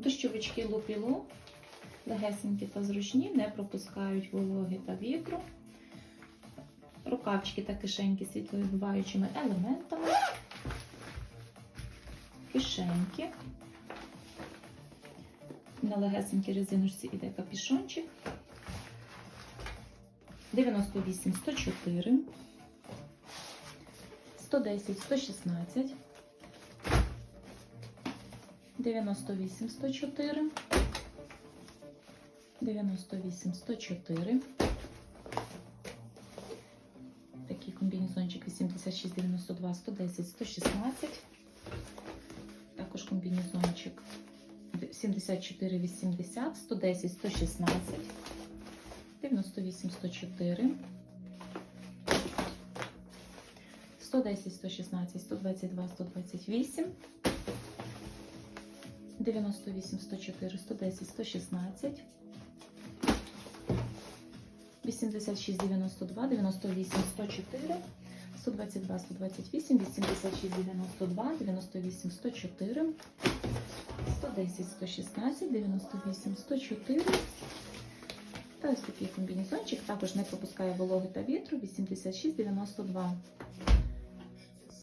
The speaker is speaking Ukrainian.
Дощовички лупілу, легесенькі та зручні, не пропускають вологи та вітру. Рукавчики та кишеньки світловідбиваючими елементами. Кишеньки. На легесенькій резиночці іде капішончик. 98, 104, 110, 116, 98, 104, 98, 104. Такий комбінезончик 86, 92, 110, 116. Також комбінезончик 74, 80, 110, 116. 98, 104, 110, 116, 122, 128, 98, 104, 110, 116, 86, 92, 98, 104, 122, 128, 86, 92, 98, 104, 110, 116, 98, 104, та ось такий комбінезончик. Також не пропускає вологи та вітру. 86,92.